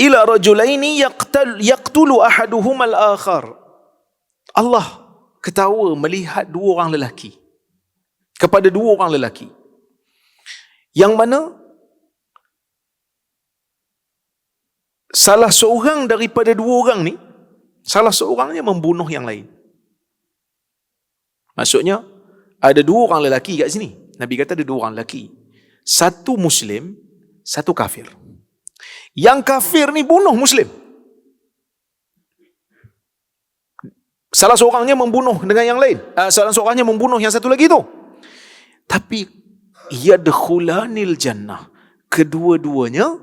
ila rajulaini yaqtal yaqtulu ahaduhuma al-akhar. Allah ketawa melihat dua orang lelaki kepada dua orang lelaki. Yang mana salah seorang daripada dua orang ni salah seorangnya membunuh yang lain. Maksudnya ada dua orang lelaki kat sini. Nabi kata ada dua orang lelaki. Satu muslim, satu kafir. Yang kafir ni bunuh muslim. Salah seorangnya membunuh dengan yang lain. Uh, salah seorangnya membunuh yang satu lagi tu. Tapi yadkhulanil jannah. Kedua-duanya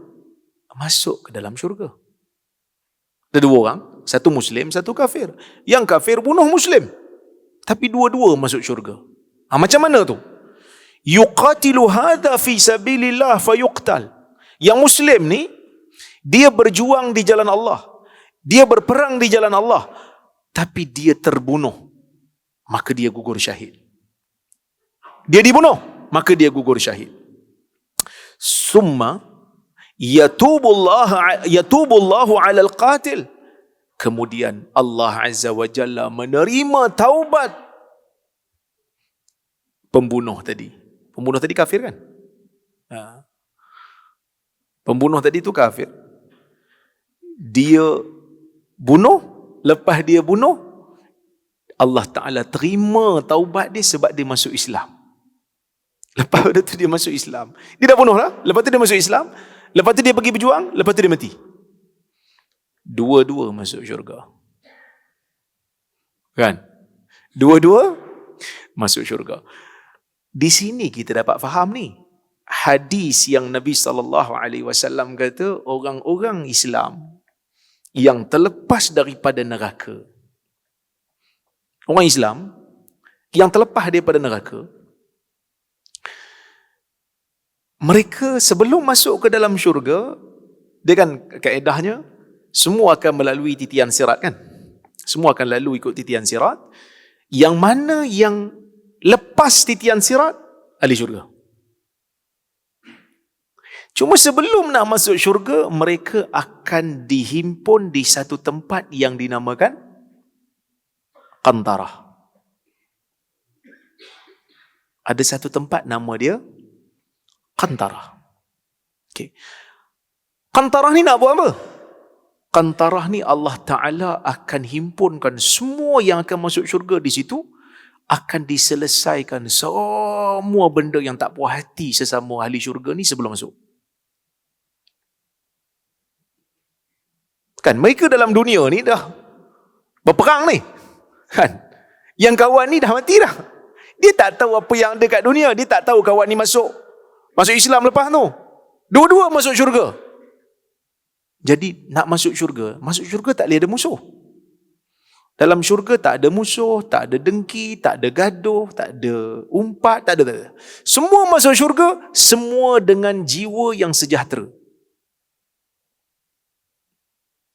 masuk ke dalam syurga. Ada dua orang, satu muslim, satu kafir. Yang kafir bunuh muslim. Tapi dua-dua masuk syurga. Ha, macam mana tu? Yuqatilu hadha fi sabilillah fayuqtal. Yang muslim ni dia berjuang di jalan Allah. Dia berperang di jalan Allah. Tapi dia terbunuh. Maka dia gugur syahid. Dia dibunuh. Maka dia gugur syahid. Summa yatubullah yatubullahu ala al-qatil. Kemudian Allah Azza wa Jalla menerima taubat pembunuh tadi. Pembunuh tadi kafir kan? Ha. Pembunuh tadi tu kafir dia bunuh, lepas dia bunuh, Allah Ta'ala terima taubat dia sebab dia masuk Islam. Lepas tu dia masuk Islam. Dia dah bunuh lah. Lepas tu dia masuk Islam. Lepas tu dia pergi berjuang. Lepas tu dia mati. Dua-dua masuk syurga. Kan? Dua-dua masuk syurga. Di sini kita dapat faham ni. Hadis yang Nabi SAW kata, orang-orang Islam yang terlepas daripada neraka. Orang Islam yang terlepas daripada neraka, mereka sebelum masuk ke dalam syurga, dia kan kaedahnya, semua akan melalui titian sirat kan? Semua akan lalu ikut titian sirat. Yang mana yang lepas titian sirat, ahli syurga. Cuma sebelum nak masuk syurga, mereka akan dihimpun di satu tempat yang dinamakan Kantarah. Ada satu tempat nama dia Kantarah. Okay. Kantarah ni nak buat apa? Kantarah ni Allah Ta'ala akan himpunkan semua yang akan masuk syurga di situ akan diselesaikan semua benda yang tak puas hati sesama ahli syurga ni sebelum masuk. Kan mereka dalam dunia ni dah berperang ni. Kan? Yang kawan ni dah mati dah. Dia tak tahu apa yang ada kat dunia. Dia tak tahu kawan ni masuk masuk Islam lepas tu. Dua-dua masuk syurga. Jadi nak masuk syurga, masuk syurga tak boleh ada musuh. Dalam syurga tak ada musuh, tak ada dengki, tak ada gaduh, tak ada umpat, tak ada. Tak ada. Semua masuk syurga, semua dengan jiwa yang sejahtera.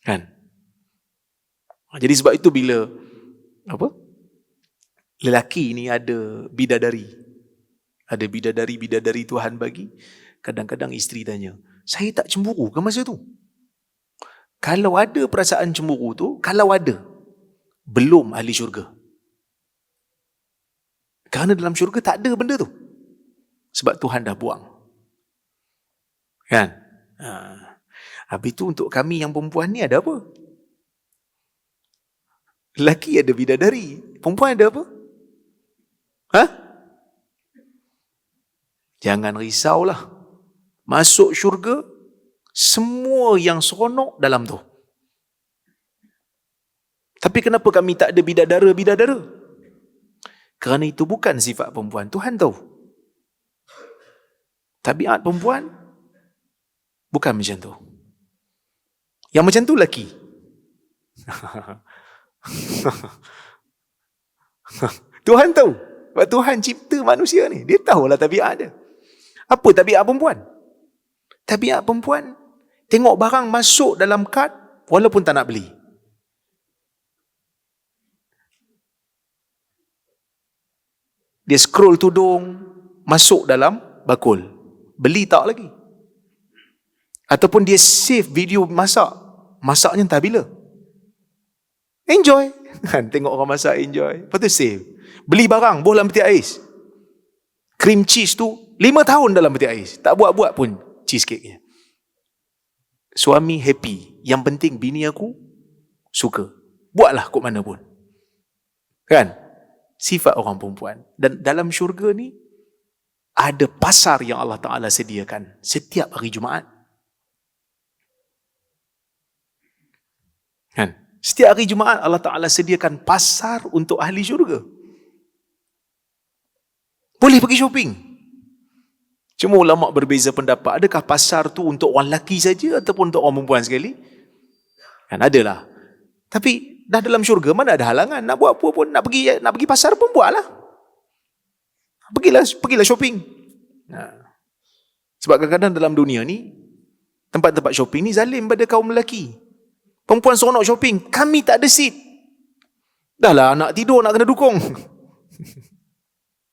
Kan? Ha, jadi sebab itu bila apa? Lelaki ni ada bidadari. Ada bidadari-bidadari Tuhan bagi. Kadang-kadang isteri tanya, saya tak cemburu ke masa tu? Kalau ada perasaan cemburu tu, kalau ada, belum ahli syurga. Kerana dalam syurga tak ada benda tu. Sebab Tuhan dah buang. Kan? Ha. Habis tu untuk kami yang perempuan ni ada apa? Lelaki ada bidadari. Perempuan ada apa? Ha? Jangan risaulah. Masuk syurga, semua yang seronok dalam tu. Tapi kenapa kami tak ada bidadara-bidadara? Kerana itu bukan sifat perempuan. Tuhan tahu. Tabiat perempuan bukan macam tu. Yang macam tu lelaki. Tuhan tahu. Sebab Tuhan cipta manusia ni. Dia tahulah tabiat dia. Apa tabiat perempuan? Tabiat perempuan, tengok barang masuk dalam kad, walaupun tak nak beli. Dia scroll tudung, masuk dalam bakul. Beli tak lagi. Ataupun dia save video masak. Masaknya entah bila. Enjoy. Kan tengok orang masak enjoy. Lepas tu save. Beli barang, boh dalam peti ais. Cream cheese tu, lima tahun dalam peti ais. Tak buat-buat pun cheesecake-nya. Suami happy. Yang penting bini aku suka. Buatlah kot mana pun. Kan? Sifat orang perempuan. Dan dalam syurga ni, ada pasar yang Allah Ta'ala sediakan setiap hari Jumaat. Kan? Setiap hari Jumaat Allah Ta'ala sediakan pasar untuk ahli syurga. Boleh pergi shopping. Cuma ulama berbeza pendapat. Adakah pasar tu untuk orang lelaki saja ataupun untuk orang perempuan sekali? Kan adalah. Tapi dah dalam syurga mana ada halangan. Nak buat apa pun. Nak pergi nak pergi pasar pun buatlah. Pergilah, pergilah shopping. Nah. Sebab kadang-kadang dalam dunia ni, tempat-tempat shopping ni zalim pada kaum lelaki. Perempuan seronok shopping, kami tak ada seat. Dah lah anak tidur nak kena dukung.